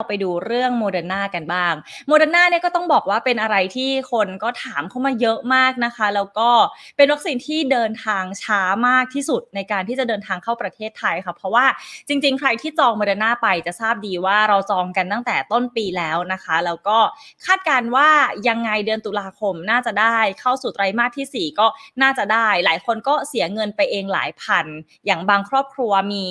เราไปดูเรื่องโมเดอร์นากันบ้างโมเดอร์นาเนี่ยก็ต้องบอกว่าเป็นอะไรที่คนก็ถามเข้ามาเยอะมากนะคะ แล้วก็เป็นวัคซีนที่เดินทางช้ามากที่สุดในการที่จะเดินทางเข้าประเทศไทยค่ะ เพราะว่าจริงๆ ใครที่จองโมเดอร์นาไปจะทราบดีว่าเราจองกันตั้งแต่ต้นปีแล้วนะคะ แล้วก็คาดการณ์ว่ายังไงเดือนตุลาคมน่าจะได้เข้าสู่ไตรมาสที่ 4 ก็น่าจะได้ หลายคนก็เสียเงินไปเองหลายพัน อย่างบางครอบครัวมี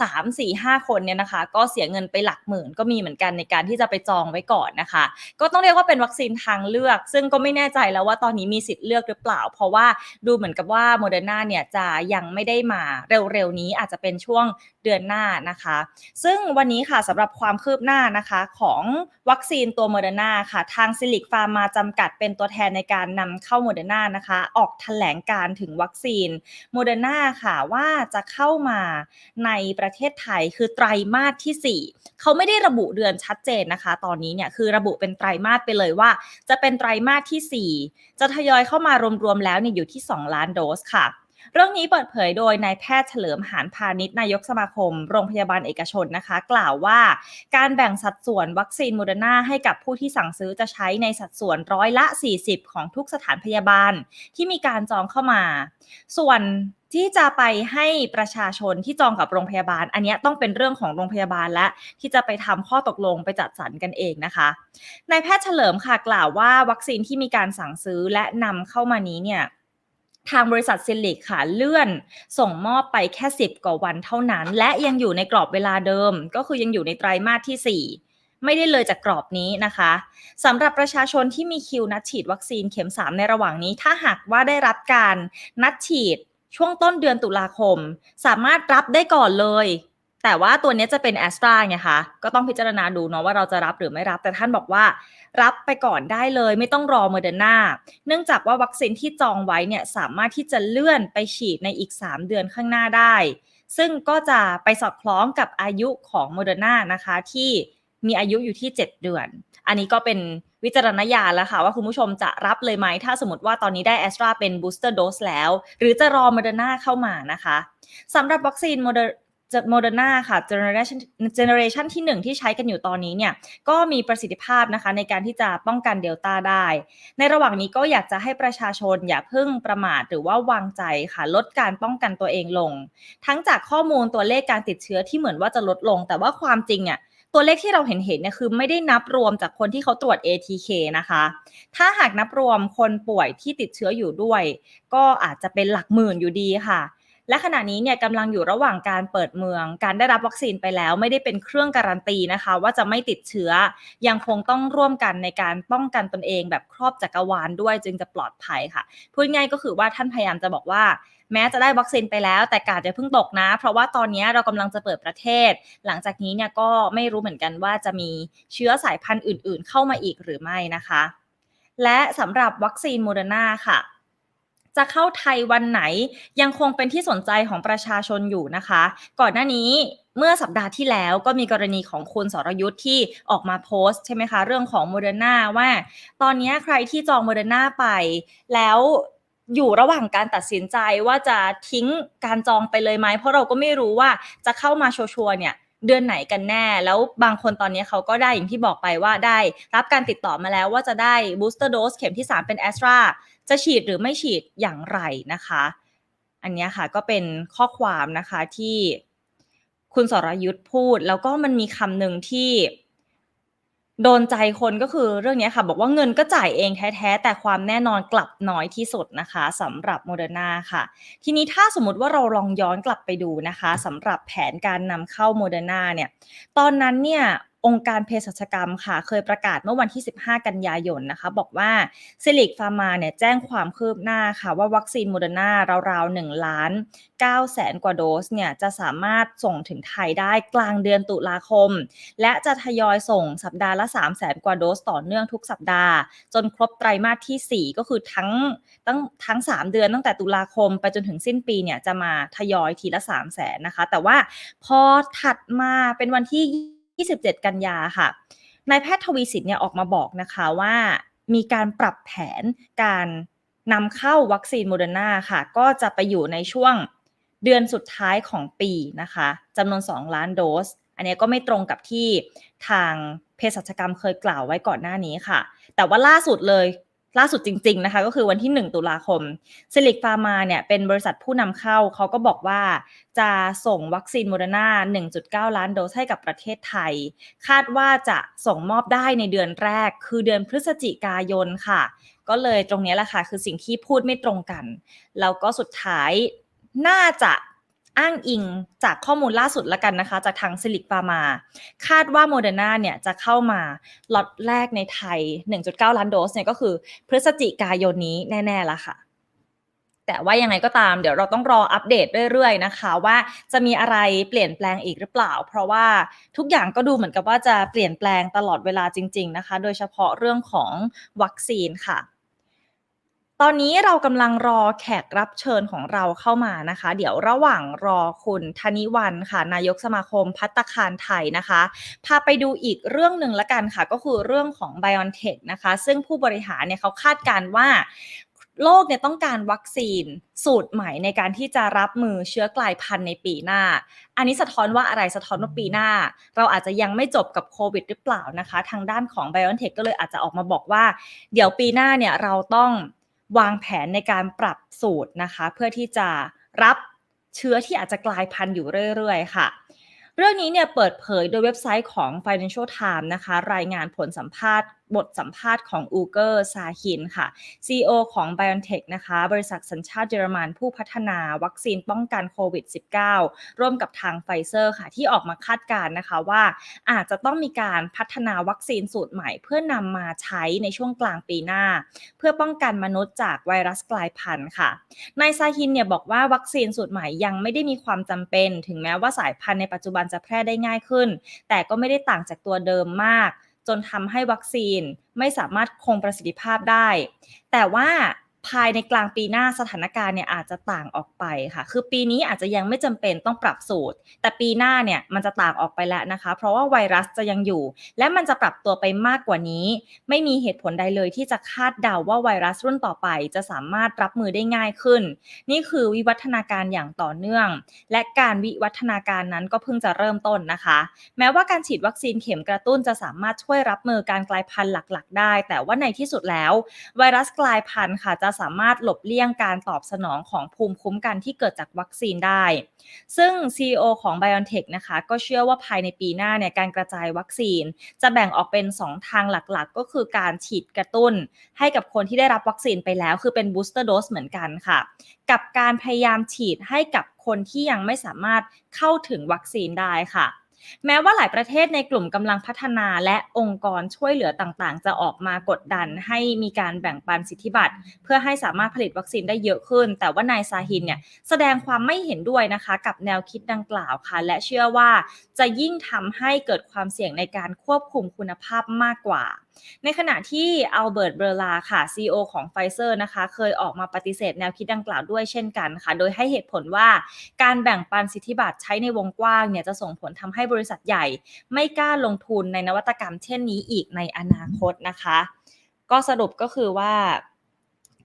3 4 5 คนเนี่ยนะคะ ก็เสียเงินไปหลักหมื่นก็มีเหมือนกันในการที่จะไปจองไว้ก่อนนะคะ ก็ต้องเรียกว่าเป็นวัคซีนทางเลือก ซึ่งก็ไม่แน่ใจแล้วว่าตอนนี้มีสิทธิ์เลือกหรือเปล่า เพราะว่าดูเหมือนกับว่าโมเดอร์นาเนี่ยจะยังไม่ได้มาเร็วๆนี้อาจจะเป็นช่วงเดือนหน้านะคะ ซึ่งวันนี้ค่ะสำหรับความคืบหน้านะคะของวัคซีนตัวโมเดอร์นาค่ะ ทางซิลิกฟาร์มาจำกัดเป็นตัวแทนในการนำเข้าโมเดอร์นานะคะ ออกแถลงการถึงวัคซีนโมเดอร์นาค่ะว่าจะเข้ามาในประเทศไทยคือไตรมาสที่ 4 เขาไม่ได้ระบุเดือนชัดเจนนะคะ ตอนนี้เนี่ยคือระบุเป็นไตรมาสไปเลยว่า จะเป็นไตรมาสที่ 4 จะทยอยเข้ามารวมๆแล้วเนี่ยอยู่ที่ 2 ล้านโดสค่ะ เรื่องนี้เปิดเผยโดยนายแพทย์เฉลิมหานพาณิชย์นายกสมาคม โรงพยาบาลเอกชนนะคะ กล่าวว่าการแบ่งสัดส่วนวัคซีนโมเดอร์นาให้กับผู้ที่สั่งซื้อจะใช้ในสัดส่วนร้อยละ 40 ของทุกสถานพยาบาลที่มีการจองเข้ามา ส่วนที่จะไปให้ประชาชนที่จองกับโรงพยาบาล อันนี้ต้องเป็นเรื่องของโรงพยาบาลและที่จะไปทำข้อตกลงไปจัดสรรกันเองนะคะนายแพทย์เฉลิมค่ะกล่าวว่าวัคซีนที่มีการสั่งซื้อและนำเข้ามานี้เนี่ย ทางบริษัทซิลิกค่ะเลื่อนส่งมอบไปแค่ 10 กว่าวันเท่านั้น และยังอยู่ในกรอบเวลาเดิม ก็คือยังอยู่ในไตรมาสที่ 4ไม่ได้เลยจากกรอบนี้นะคะสำหรับประชาชนที่มีคิวนัดฉีดวัคซีนเข็ม 3 ในระหว่างนี้ ถ้าหากว่าได้รับการนัดฉีดช่วงต้นเดือนตุลาคม สามารถรับได้ก่อนเลย แต่ว่าตัวนี้จะเป็นแอสตราไงคะ ก็ต้องพิจารณาดูเนาะว่าเราจะรับหรือไม่รับ แต่ท่านบอกว่ารับไปก่อนได้เลย ไม่ต้องรอโมเดอร์นาเนื่องจากว่าวัคซีนที่จองไว้เนี่ยสามารถที่จะเลื่อนไปฉีดในอีก 3 เดือนข้างหน้าได้ ซึ่งก็จะไปสอดคล้องกับอายุของโมเดอร์นานะคะที่มีอายุอยู่ที่ 7 เดือน อันนี้ก็เป็นวิจารณญาณแล้วค่ะ ว่าคุณผู้ชมจะรับเลยไหม ถ้าสมมติว่าตอนนี้ได้แอสตราเป็นบูสเตอร์โดสแล้ว หรือจะรอโมเดอร์นาเข้ามานะคะสำหรับวัคซีนโมเดอร์ โมเดอร์นาค่ะเจเนอเรชันเจเนอเรชันที่ 1 ที่ใช้กันอยู่ตอนนี้เนี่ยก็มีประสิทธิภาพนะคะในการที่จะป้องกันเดลต้าได้ ในระหว่างนี้ก็อยากจะให้ประชาชนอย่าเพิ่งประมาทหรือว่าวางใจค่ะลดการป้องกันตัวเองลง ทั้งจากข้อมูลตัวเลขการติดเชื้อที่เหมือนว่าจะลดลง แต่ว่าความจริงเนี่ยตัวเลขที่เราเห็นเห็นเนี่ยคือไม่ได้นับรวมจากคนที่เขาตรวจ ATK นะคะ ถ้าหากนับรวมคนป่วยที่ติดเชื้ออยู่ด้วย ก็อาจจะเป็นหลักหมื่นอยู่ดีค่ะ และขณะนี้เนี่ยกำลังอยู่ระหว่างการเปิดเมือง การได้รับวัคซีนไปแล้ว ไม่ได้เป็นเครื่องการันตีนะคะ ว่าจะไม่ติดเชื้อ ยังคงต้องร่วมกันในการป้องกันตนเองแบบครอบจักรวาลด้วยจึงจะปลอดภัยค่ะพูดง่ายก็คือว่าท่านพยายามจะบอกว่าแม้จะได้วัคซีนไปแล้วแต่กาดจะเพิ่งตกนะ เพราะว่าตอนนี้เรากำลังจะเปิดประเทศ หลังจากนี้เนี่ยก็ไม่รู้เหมือนกันว่าจะมีเชื้อสายพันธุ์อื่น ๆ เข้ามาอีกหรือไม่นะคะ และสำหรับวัคซีนโมเดอร์นาค่ะ จะเข้าไทยวันไหน ยังคงเป็นที่สนใจของประชาชนอยู่นะคะ ก่อนหน้านี้เมื่อสัปดาห์ที่แล้วก็มีกรณีของคุณสรยุทธ์ที่ออกมาโพสต์ใช่ไหมคะ เรื่องของโมเดอร์นาว่า ตอนนี้ใครที่จองโมเดอร์นาไป แล้วอยู่ระหว่างการตัดสินใจว่าจะทิ้งการจองไปเลยไหมเพราะเราก็ไม่รู้ว่าจะเข้ามาชัวร์เนี่ยเดือนไหนกันแน่ แล้วบางคนตอนนี้เขาก็ได้อย่างที่บอกไปว่าได้ รับการติดต่อมาแล้วว่าจะได้บูสเตอร์โดสเข็มที่ 3 เป็นแอสตรา จะฉีดหรือไม่ฉีดอย่างไรนะคะ อันนี้ค่ะก็เป็นข้อความนะคะที่คุณสรยุทธ์พูด แล้วก็มันมีคำหนึ่งที่โดนใจคนก็คือเรื่องนี้ค่ะบอกว่าเงินก็จ่ายเองแท้ๆ แต่ความแน่นอนกลับน้อยที่สุดนะคะสำหรับโมเดอร์นาค่ะ ทีนี้ถ้าสมมติว่าเราลองย้อนกลับไปดูนะคะสำหรับแผนการนำเข้าโมเดอร์นาเนี่ยตอนนั้นเนี่ย องค์การเภสัชกรรมค่ะ เคยประกาศเมื่อวันที่ 15 กันยายนนะคะ บอกว่าซิลิกฟาร์มาเนี่ยแจ้งความคืบหน้าค่ะ ว่าวัคซีนโมเดอร์นาราวๆ1ล้าน9แสนกว่าโดสเนี่ยจะสามารถส่งถึงไทยได้กลางเดือนตุลาคม และจะทยอยส่งสัปดาห์ละ3แสนกว่าโดสต่อเนื่องทุกสัปดาห์ จนครบไตรมาสที่ 4 ก็คือทั้งตั้งทั้ง 3 เดือนตั้งแต่ตุลาคม ไปจนถึงสิ้นปีเนี่ยจะมาทยอยทีละ3แสนนะคะ แต่ว่าพอถัดมาเป็นวันที่ 27 กันยาค่ะนายแพทย์ทวีสินเนี่ยออกมาบอกนะคะว่ามีการปรับแผนการนำเข้าวัคซีนโมเดอร์นาค่ะ ก็จะไปอยู่ในช่วงเดือนสุดท้ายของปีนะคะจำนวน 2 ล้านโดส อันนี้ก็ไม่ตรงกับที่ทางเภสัชกรรมเคยกล่าวไว้ก่อนหน้านี้ค่ะ แต่ว่าล่าสุดเลย ล่าสุดจริง ๆนะคะ ก็คือวันที่ 1 ตุลาคมซิลิกฟาร์มาเนี่ยเป็นบริษัทผู้นำเข้าเขาก็บอกว่าจะส่งวัคซีนโมเดอร์นา 1.9 ล้านโดสให้กับประเทศไทย คาดว่าจะส่งมอบได้ในเดือนแรก คือเดือนพฤศจิกายนค่ะ ก็เลยตรงนี้แหละค่ะ คือสิ่งที่พูดไม่ตรงกัน แล้วก็สุดท้ายน่าจะ อ้างอิงจากข้อมูลล่าสุดละกันนะคะ จากทางซิลิกฟาร์มา คาดว่าโมเดอร์นาเนี่ยจะเข้ามาล็อตแรกในไทย 1.9 ล้านโดสเนี่ยก็คือพฤศจิกายนนี้แน่ ๆละค่ะ แต่ว่ายังไงก็ตามเดี๋ยวเราต้องรออัปเดตเรื่อยๆนะคะ ว่าจะมีอะไรเปลี่ยนแปลงอีกหรือเปล่า เพราะว่าทุกอย่างก็ดูเหมือนกับว่าจะเปลี่ยนแปลงตลอดเวลาจริง ๆนะคะ โดยเฉพาะเรื่องของวัคซีนค่ะ ตอนนี้เรากำลังรอแขกรับเชิญของเราเข้ามานะคะ เดี๋ยวระหว่างรอคุณธนิวันค่ะ นายกสมาคมพัตตาคารไทยนะคะ พาไปดูอีกเรื่องหนึ่งละกันค่ะ ก็คือเรื่องของ BioNTech นะคะ ซึ่งผู้บริหารเนี่ยเขาคาดการณ์ว่าโลกเนี่ยต้องการวัคซีนสูตรใหม่ในการที่จะรับมือเชื้อกลายพันธุ์ในปีหน้า อันนี้สะท้อนว่าอะไรสะท้อนว่าปีหน้า เราอาจจะยังไม่จบกับโควิดหรือเปล่านะคะ ทางด้านของ BioNTech ก็เลยอาจจะออกมาบอกว่า เดี๋ยวปีหน้าเนี่ยเราต้อง วางแผนในการปรับสูตรนะคะ เพื่อที่จะรับเชื้อที่อาจจะกลายพันธุ์อยู่เรื่อย ๆ ค่ะ เรื่องนี้เนี่ยเปิดเผยโดยเว็บไซต์ของ Financial Times นะคะ รายงานผลสัมภาษณ์บทสัมภาษณ์ของอูเกอร์ซาฮินค่ะ CEO ของ BioNTech นะคะ บริษัทสัญชาติเยอรมันผู้พัฒนาวัคซีนป้องกันโควิด -19 ร่วมกับทางไฟเซอร์ค่ะ ที่ออกมาคาดการณ์นะคะว่า อาจจะต้องมีการพัฒนาวัคซีนสูตรใหม่ เพื่อนำมาใช้ในช่วงกลางปีหน้า เพื่อป้องกันมนุษย์จากไวรัสกลายพันธุ์ค่ะ นายซาฮินเนี่ยบอกว่าวัคซีนสูตรใหม่ยังไม่ได้มีความจำเป็น ถึงแม้ว่าสายพันธุ์ในปัจจุบันจะแพร่ได้ง่ายขึ้น แต่ก็ไม่ได้ต่างจากตัวเดิมมาก จนทำให้วัคซีนไม่สามารถคงประสิทธิภาพได้ แต่ว่า ภายในกลางปีหน้าสถานการณ์เนี่ยอาจจะต่างออกไปค่ะ คือปีนี้อาจจะยังไม่จำเป็นต้องปรับสูตร แต่ปีหน้าเนี่ยมันจะต่างออกไปแล้วนะคะ เพราะว่าไวรัสจะยังอยู่ และมันจะปรับตัวไปมากกว่านี้ ไม่มีเหตุผลใดเลยที่จะคาดเดาว่าไวรัสรุ่นต่อไป จะสามารถรับมือได้ง่ายขึ้น นี่คือวิวัฒนาการอย่างต่อเนื่อง และการวิวัฒนาการนั้นก็เพิ่งจะเริ่มต้นนะคะ แม้ว่าการฉีดวัคซีนเข็มกระตุ้นจะสามารถช่วยรับมือการกลายพันธุ์หลัก ๆ ได้ แต่ว่าในที่สุดแล้ว ไวรัสกลายพันธุ์ค่ะจะสามารถหลบเลี่ยงการตอบสนองของภูมิคุ้มกันที่เกิดจากวัคซีนได้ ซึ่ง CEO ของ BioNTech นะคะก็เชื่อว่าภายในปีหน้าเนี่ยการกระจายวัคซีน จะแบ่งออกเป็น 2 ทางหลักๆ ก็คือการฉีดกระตุ้น ให้กับคนที่ได้รับวัคซีนไปแล้ว คือเป็น booster dose เหมือนกันค่ะ กับการพยายามฉีดให้กับคนที่ยังไม่สามารถเข้าถึงวัคซีนได้ค่ะ แม้ว่าหลายประเทศในกลุ่มกำลังพัฒนาและองค์กรช่วยเหลือต่างๆ จะออกมากดดันให้มีการแบ่งปันสิทธิบัตร เพื่อให้สามารถผลิตวัคซีนได้เยอะขึ้น แต่ว่านายซาฮินเนี่ยแสดงความไม่เห็นด้วยนะคะกับแนวคิดดังกล่าวค่ะ และเชื่อว่าจะยิ่งทำให้เกิดความเสี่ยงในการควบคุมคุณภาพมากกว่าในขณะที่อัลเบิร์ตเบรลาค่ะ CEO ของไฟเซอร์นะคะ เคยออกมาปฏิเสธแนวคิดดังกล่าวด้วยเช่นกันค่ะ โดยให้เหตุผลว่าการแบ่งปันสิทธิบัตรใช้ในวงกว้างเนี่ยจะส่งผลทำให้บริษัทใหญ่ ไม่กล้าลงทุนในนวัตกรรมเช่นนี้อีกในอนาคตนะคะ ก็สรุปก็คือว่า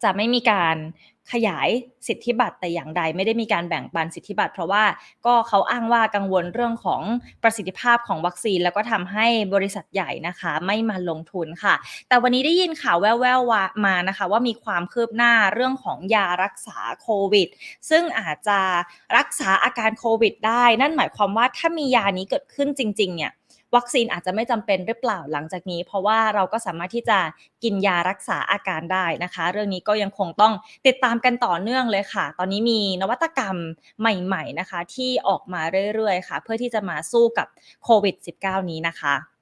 จะไม่มีการขยายสิทธิบัตรแต่อย่างใดไม่ได้มีการแบ่งปันสิทธิบัตร เพราะว่าก็เขาอ้างว่ากังวลเรื่องของประสิทธิภาพของวัคซีน แล้วก็ทำให้บริษัทใหญ่นะคะ ไม่มาลงทุนค่ะ แต่วันนี้ได้ยินข่าวแว่วๆมานะคะ ว่ามีความคืบหน้าเรื่องของยารักษาโควิด ซึ่งอาจจะรักษาอาการโควิด ได้ นั่นหมายความว่าถ้ามียานี้เกิดขึ้นจริง ๆ เนี่ย วัคซีนอาจจะไม่จำเป็นหรือเปล่าหลังจากนี้ เพราะว่าเราก็สามารถที่จะกินยารักษาอาการได้นะคะ เรื่องนี้ก็ยังคงต้องติดตามกันต่อเนื่องเลยค่ะ ตอนนี้มีนวัตกรรมใหม่ ๆนะคะ ที่ออกมาเรื่อยๆค่ะ เพื่อที่จะมาสู้กับโควิด -19 นี้นะคะ